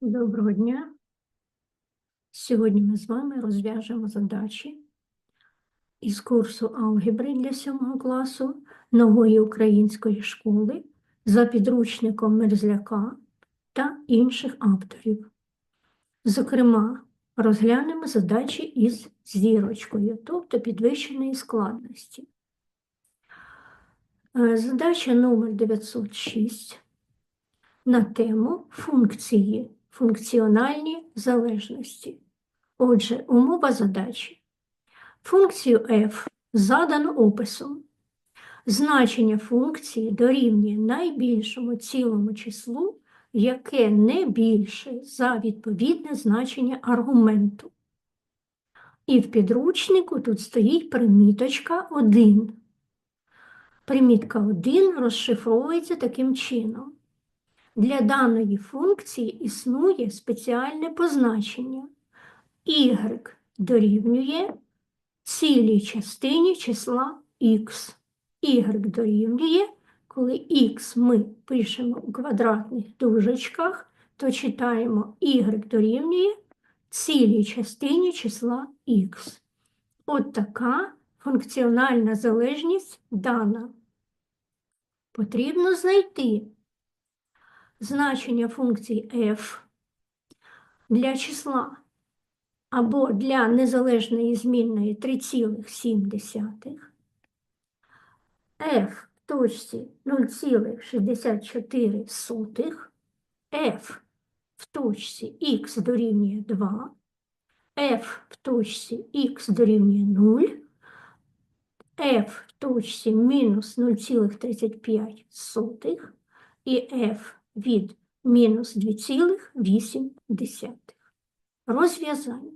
Доброго дня. Сьогодні ми з вами розв'яжемо задачі із курсу алгебри для 7 класу нової української школи за підручником Мерзляка та інших авторів. Зокрема, розглянемо задачі із зірочкою, тобто підвищеної складності. Е, Задача номер 906 на тему функції, функціональні залежності. Отже, умова задачі. Функцію f задано описом. Значення функції дорівнює найбільшому цілому числу, яке не більше за відповідне значення аргументу. І в підручнику тут стоїть приміточка 1. Примітка 1 розшифровується таким чином. Для даної функції існує спеціальне позначення. y дорівнює цілій частині числа x. y дорівнює, коли x ми пишемо у квадратних дужечках, то читаємо y дорівнює цілій частині числа x. От така функціональна залежність дана. Потрібно знайти значення функції f для числа або для незалежної змінної 3,7, f в точці 0,64, f в точці x дорівнює 2, f в точці x дорівнює 0, f в точці мінус 0,35 і f від мінус 2,8. Розв'язання.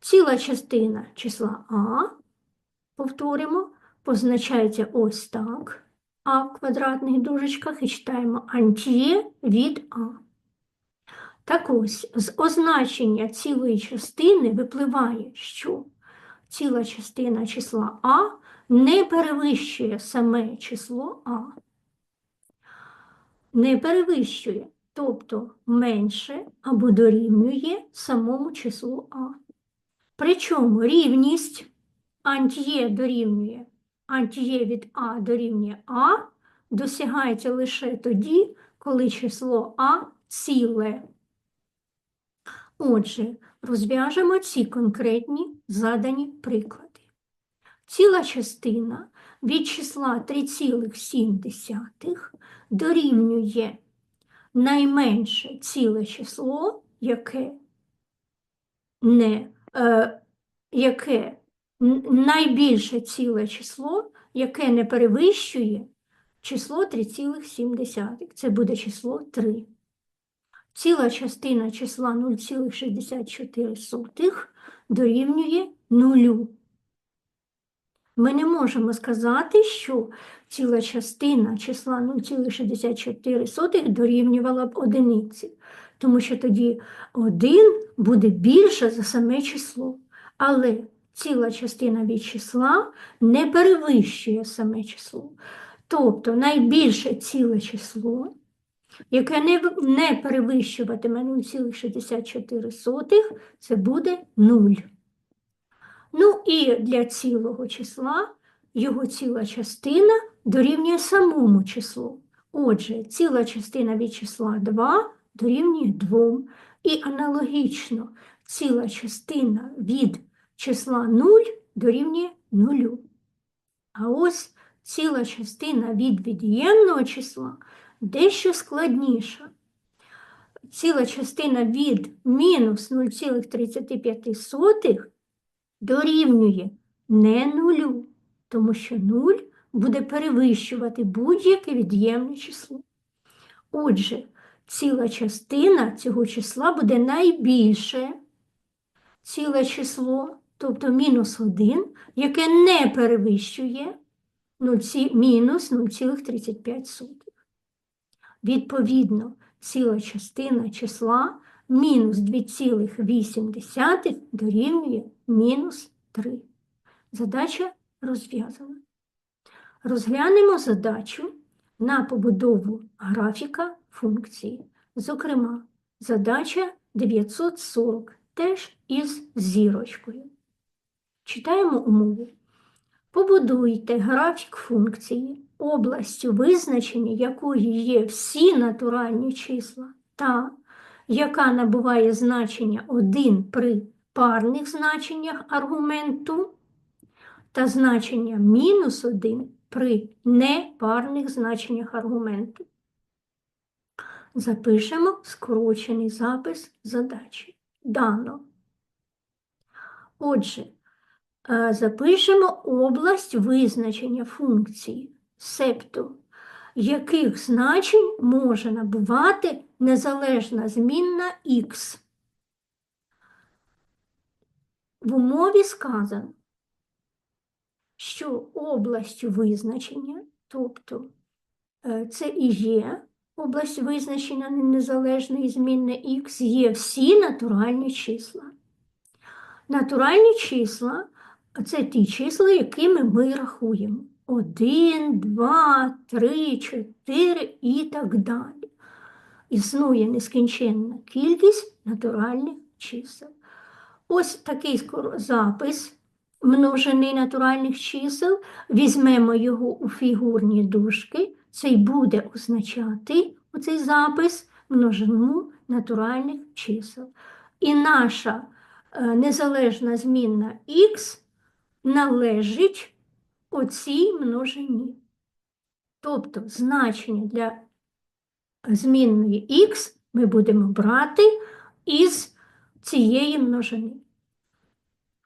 Ціла частина числа А, повторимо, позначається ось так. А в квадратних дужечках і читаємо антіє від А. Так ось, з означення цілої частини випливає, що ціла частина числа А не перевищує саме число А не перевищує, тобто менше або дорівнює самому числу А. Причому рівність антіє дорівнює, антіє від А дорівнює А досягається лише тоді, коли число А ціле. Отже, розв'яжемо ці конкретні задані приклади. Ціла частина від числа 3,7 дорівнює найменше ціле число, яке не, е, яке найбільше ціле число, яке не перевищує число 3,7. Це буде число 3. Ціла частина числа 0,64 дорівнює нулю. Ми не можемо сказати, що ціла частина числа 0,64 дорівнювала б одиниці, тому що тоді 1 буде більше за саме число. Але ціла частина від числа не перевищує саме число. Тобто найбільше ціле число, яке не, не перевищуватиме 0,64, це буде 0. Ну і для цілого числа його ціла частина дорівнює самому числу. Отже, ціла частина від числа 2 дорівнює 2. І аналогічно ціла частина від числа 0 дорівнює 0. А ось ціла частина від від'ємного числа дещо складніша. Ціла частина від мінус 0,35 дорівнює не нулю, тому що нуль буде перевищувати будь-яке від'ємне число. Отже, ціла частина цього числа буде найбільше ціле число, тобто мінус 1, яке не перевищує 0, мінус 0,35. Відповідно, ціла частина числа мінус 2,8 дорівнює мінус 3. Задача розв'язана. Розглянемо задачу на побудову графіка функції. Зокрема, задача 940 теж із зірочкою. Читаємо умову. Побудуйте графік функції, областю визначення якої є всі натуральні числа, та яка набуває значення 1 при парних значеннях аргументу та значення мінус 1 при непарних значеннях аргументу. Запишемо скорочений запис задачі. Дано. Отже, е, запишемо область визначення функції, септу, яких значень може набувати незалежна змінна х. В умові сказано, що областю визначення, тобто е, це і є область визначення незалежної змінної х, є всі натуральні числа. Натуральні числа це ті числа, якими ми рахуємо. 1, 2, 3, 4 і так далі. Існує нескінченна кількість натуральних чисел. Ось такий запис множини натуральних чисел. Візьмемо його у фігурні дужки. Це й буде означати оцей запис множину натуральних чисел. І наша е, незалежна змінна х належить оцій множині. Тобто значення для змінної х ми будемо брати із цієї множини.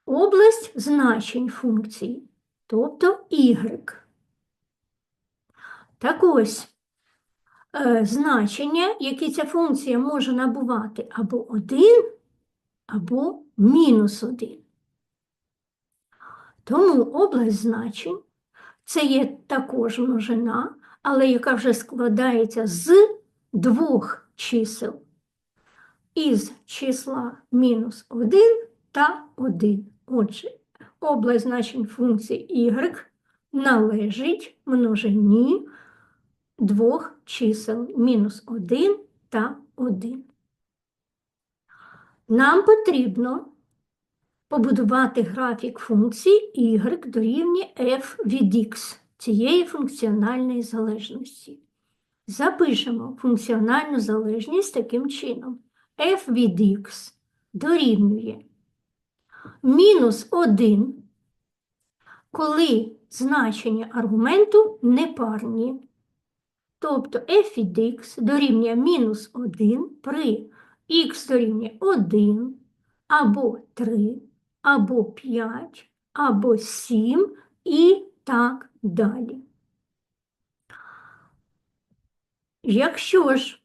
Область значень функції, тобто y. Так ось е, значення, які ця функція може набувати або 1, або мінус 1. Тому область значень це є також множина, але яка вже складається з двох чисел із числа мінус 1 та 1. Отже, область значень функції y належить множині двох чисел мінус 1 та 1. Нам потрібно побудувати графік функції y дорівнює f від x цієї функціональної залежності. Запишемо функціональну залежність таким чином. f від x дорівнює мінус 1, коли значення аргументу непарні. Тобто f від x дорівнює мінус 1 при x дорівнює 1 або 3 або 5, або 7 і так далі. Якщо ж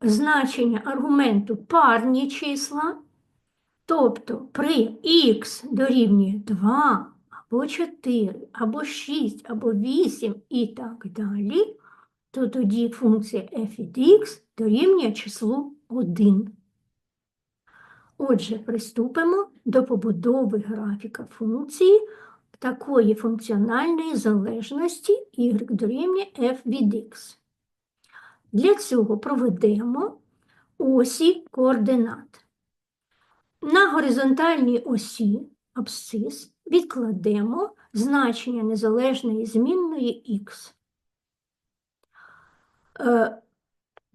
значення аргументу парні числа, тобто при х дорівнює 2 або 4, або 6, або 8 і так далі, то тоді функція f від x дорівнює числу 1. Отже, приступимо до побудови графіка функції такої функціональної залежності y дорівнює f від x. Для цього проведемо осі координат. На горизонтальній осі абсцис відкладемо значення незалежної змінної х.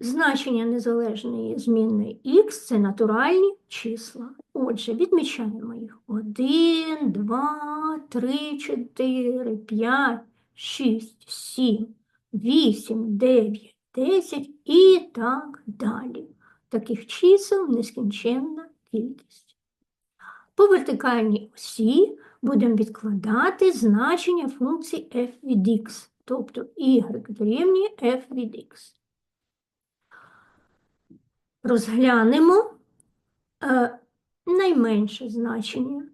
Значення незалежної змінної х це натуральні числа. Отже, відмічаємо їх 1, 2, 3, 4, 5, 6, 7, 8, 9, 10 і так далі. Таких чисел нескінченна кількість. По вертикальній осі будемо відкладати значення функції f від x, тобто y дорівнює f від x розглянемо е, найменше значення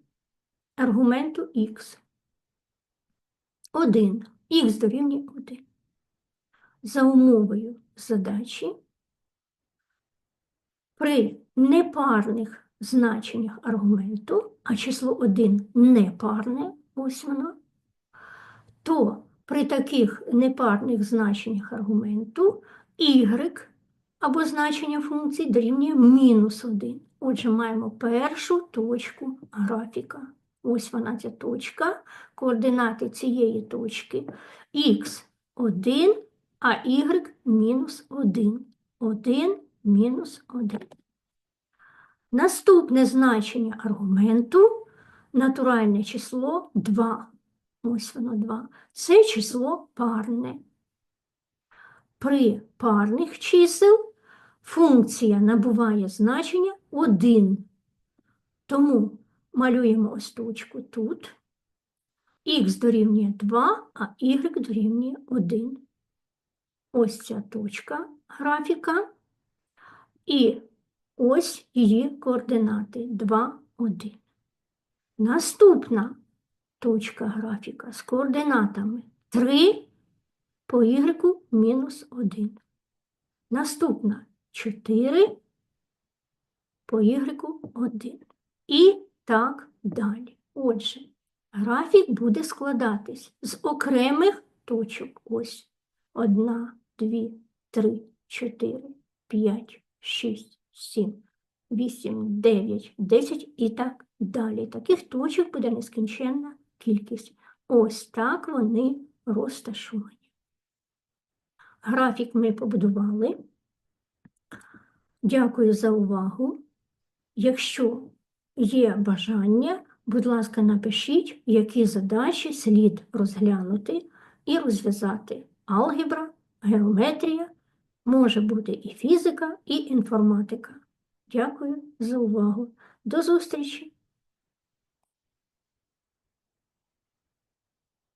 аргументу х. 1. Х дорівнює 1. За умовою задачі при непарних значеннях аргументу, а число 1 непарне, ось воно, то при таких непарних значеннях аргументу y або значення функції дорівнює мінус 1. Отже, маємо першу точку графіка. Ось вона ця точка. Координати цієї точки х 1, а y мінус 1. 1 мінус 1. Наступне значення аргументу натуральне число 2. Ось воно 2. Це число парне. При парних чисел функція набуває значення 1. Тому малюємо ось точку тут. Х дорівнює 2, а y дорівнює 1. Ось ця точка графіка. І ось її координати 2, 1. Наступна точка графіка з координатами 3 по y мінус 1. Наступна 4 по y 1. І так далі. Отже, графік буде складатись з окремих точок. Ось 1, 2, 3, 4, 5, 6, 7, 8, 9, 10 і так далі. Таких точок буде нескінченна кількість. Ось так вони розташовані. Графік ми побудували. Дякую за увагу. Якщо є бажання, будь ласка, напишіть, які задачі слід розглянути і розв'язати. Алгебра, геометрія, може бути і фізика, і інформатика. Дякую за увагу. До зустрічі!